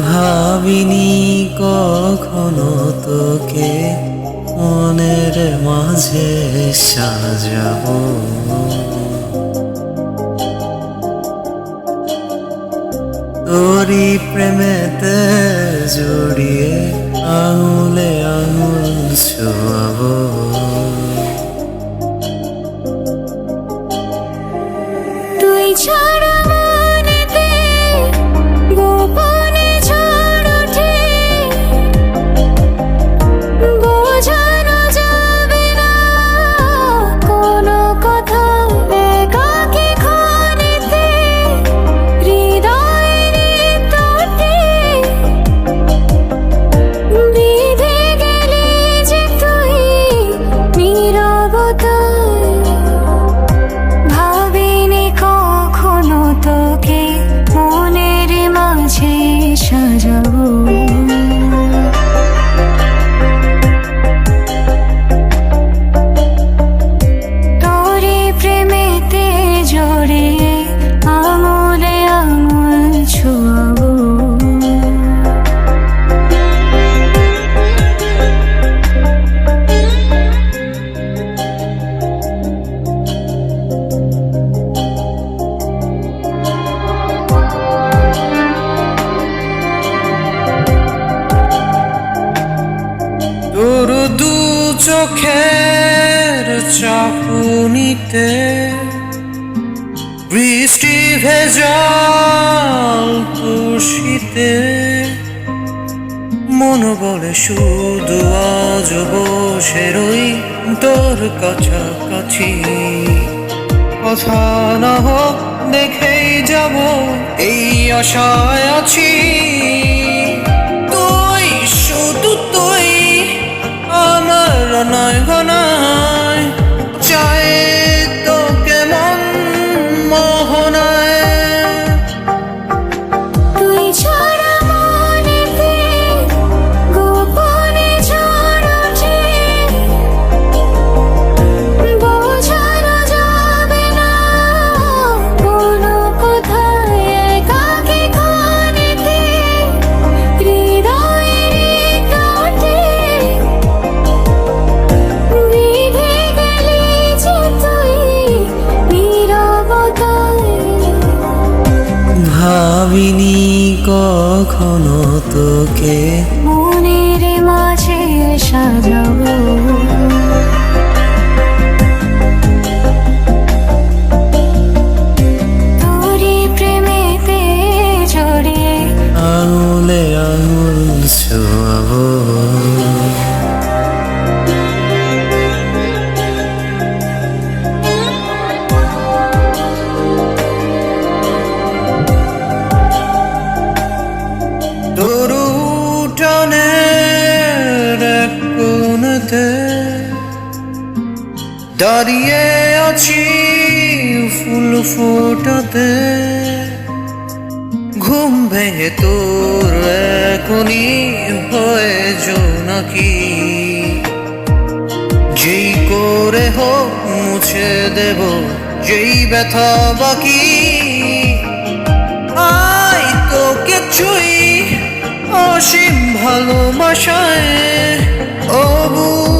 ভাবিনি কখনো তোকে। মনের মাঝে সাজাবো। তোরি প্রেমেতে জড়িয়ে আঙুলে আঙুল ছোয়াবো। সাজাবো চোখের চাকুনিতে বৃষ্টি ভেজাল তুষিতে মন বলে শুধু আজ বসে রই তোর কাছাকাছি। কথা না হোক দেখেই যাব, এই আশায় আছি। নয় গনায় কখনো তোকে। দাঁড়িয়ে আছি ফুল ফোটাতে। ঘুম ভেঙে তোর এখনই হয়ে নাকি? যেই করে হোক মুছে দেব, যেই ব্যথা বাকি। আই তোকে ছুই অসীম ভালোবাসায় বুক